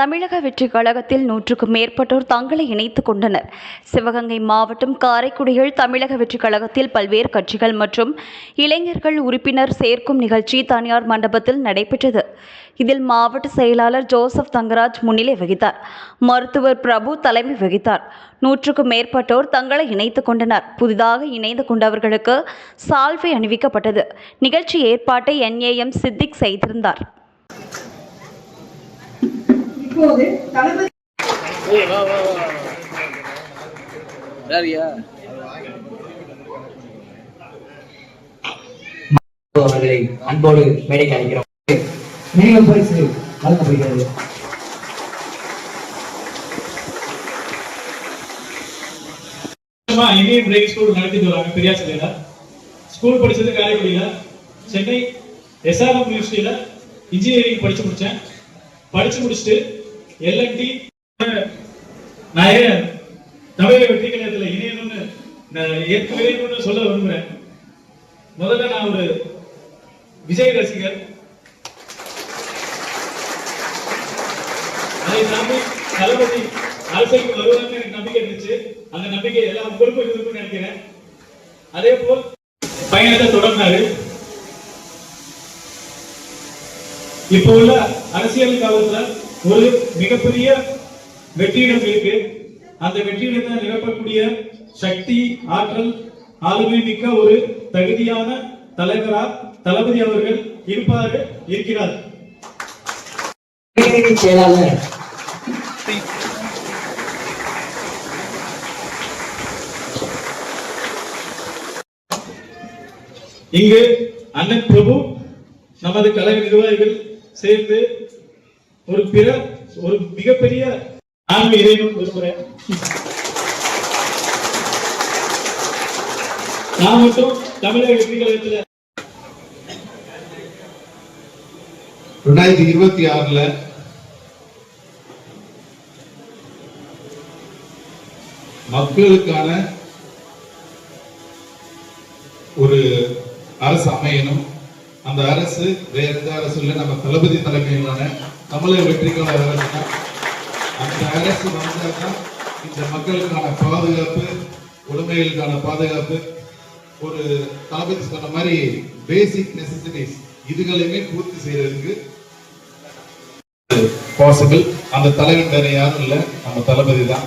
தமிழக வெற்றிக் கழகத்தில் நூற்றுக்கும் மேற்பட்டோர் தங்களை இணைத்துக் கொண்டனர். சிவகங்கை மாவட்டம் காரைக்குடியில் தமிழக வெற்றிக் கழகத்தில் பல்வேறு கட்சிகள் மற்றும் இளைஞர்கள் உறுப்பினர் சேர்க்கும் நிகழ்ச்சி தனியார் மண்டபத்தில் நடைபெற்றது. இதில் மாவட்ட செயலாளர் ஜோசப் தங்கராஜ் முன்னிலை வகித்தார். மருத்துவர் பிரபு தலைமை வகித்தார். நூற்றுக்கும் மேற்பட்டோர் தங்களை இணைத்துக் கொண்டனர். புதிதாக இணைந்து கொண்டவர்களுக்கு சால்வை அணிவிக்கப்பட்டது. நிகழ்ச்சி ஏற்பாட்டை என்ஏஎம் சித்திக் செய்திருந்தார். இப்போது தளபதி அவர்களை அன்போடு மேடைக்கு அழைக்கிறோம். மேலும் பரிசு வழங்கப்படுகிறது. இந்தியன் பிரேக் ஸ்கூல் நடத்திட்டு வராங்க பெரியார் சிலையில. ஸ்கூல் படிச்சது காரைக்குடியில. சென்னை எஸ்ஆர்எம் யூனிவர்சிட்டியில இன்ஜினியரிங் படிச்சு முடிச்சேன். படிச்சு முடிச்சுட்டு எல்என்டி நான் ஏன் தமிழக வெற்றி கழகத்தில் இணையணும்னு நான் ஏற்கனவே இணையணும்னு சொல்ல விரும்புகிறேன் முதல்ல நான் ஒரு விஜய் ரசிகர். அதை தாண்டி தளபதி அரசியலுக்கு வருவாங்க எனக்கு நம்பிக்கை இருந்துச்சு. அந்த நம்பிக்கை எல்லாம் உங்களுக்கும் இருக்கும்னு நினைக்கிறேன். அதே போல் பயணத்தை தொடர்ந்தாரு. இப்போ உள்ள அரசியல் காலத்துல ஒரு மிகப்பெரிய வெற்றிடம் இருக்கு. அந்த வெற்றிடத்தை நிரப்பக்கூடிய சக்தி ஆற்றல் ஆளுமை மிக்க ஒரு தகுதியான தலைவரா தளபதி அவர்கள் இருப்பாரு இருக்கிறார். செயலாளர். இங்கு அண்ணன் பிரபு நமது கழக நிர்வாகிகள் சேர்ந்து ஒரு பிற ஒரு மிகப்பெரிய ஆன்மீக இறைவன் விரும்புகிறேன் நான் மட்டும் தமிழக வெற்றி ரெண்டாயிரத்தி இருபத்தி ஆறுல மக்களுக்கான ஒரு அரசு அமையணும். அந்த அரசு வேற எந்த அரசு இல்லை நம்ம தளபதி தலைமையிலான தமிழக வெற்றிக்கான அரசு தான். அந்த அரசு வந்தாதான் இந்த மக்களுக்கான பாதுகாப்பு உடைமைகளுக்கான பாதுகாப்பு ஒரு தளபதி சொன்ன மாதிரி பேசிக் நெசசிட்டிஸ் இதுகளையுமே பூர்த்தி செய்யறதுக்கு பாசிபிள் அந்த தலைவன் வேற யாரும் இல்லை நம்ம தளபதி தான்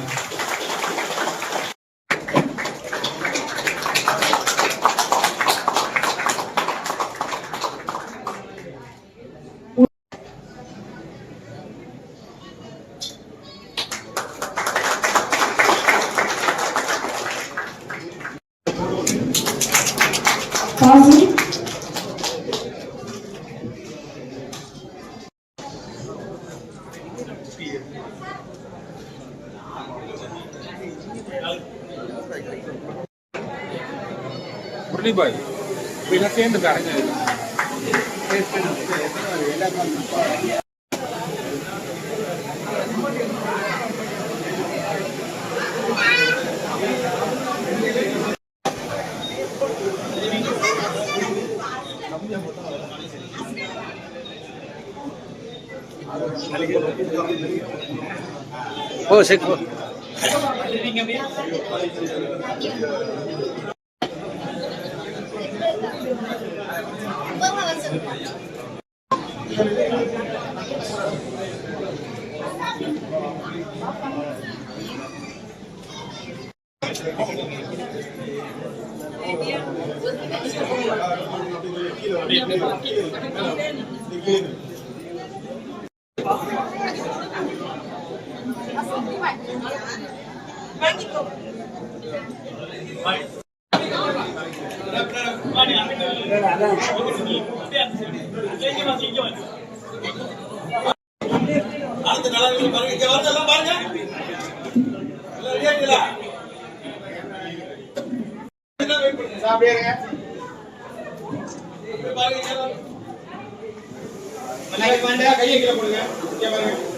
காசி. முரளிபாய் இவங்க சேர்ந்து கரைஞ்சது हो शेख Thank you. கரைஞ்ச ஓ சரி போ. கையை கீழே போடுங்க இங்க பாருங்க